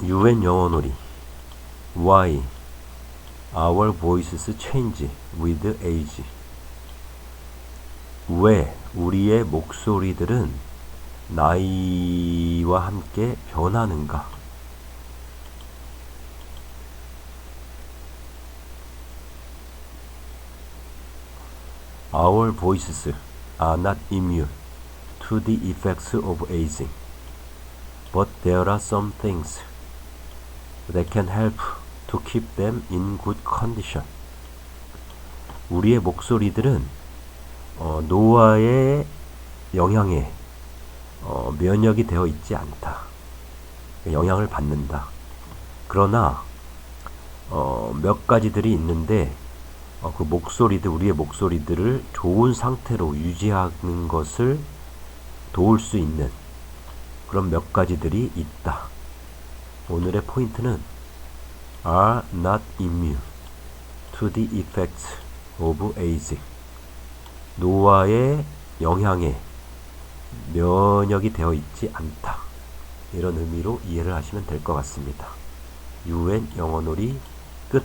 UN 영어놀이 Why our voices change with age 왜 우리의 목소리들은 나이와 함께 변하는가? Our voices are not immune to the effects of aging, but there are some things that can help to keep them in good condition. 우리의 목소리들은 어, 노화의 영향에 어, 면역이 되어 있지 않다. 영향을 받는다. 그러나 어, 몇 가지들이 있는데 어, 그 목소리들 우리의 목소리들을 좋은 상태로 유지하는 것을 도울 수 있는 그런 몇 가지들이 있다. 오늘의 포인트는 are not immune to the effects of aging. 노화의 영향에 면역이 되어 있지 않다. 이런 의미로 이해를 하시면 될 것 같습니다. UN 영어놀이 끝.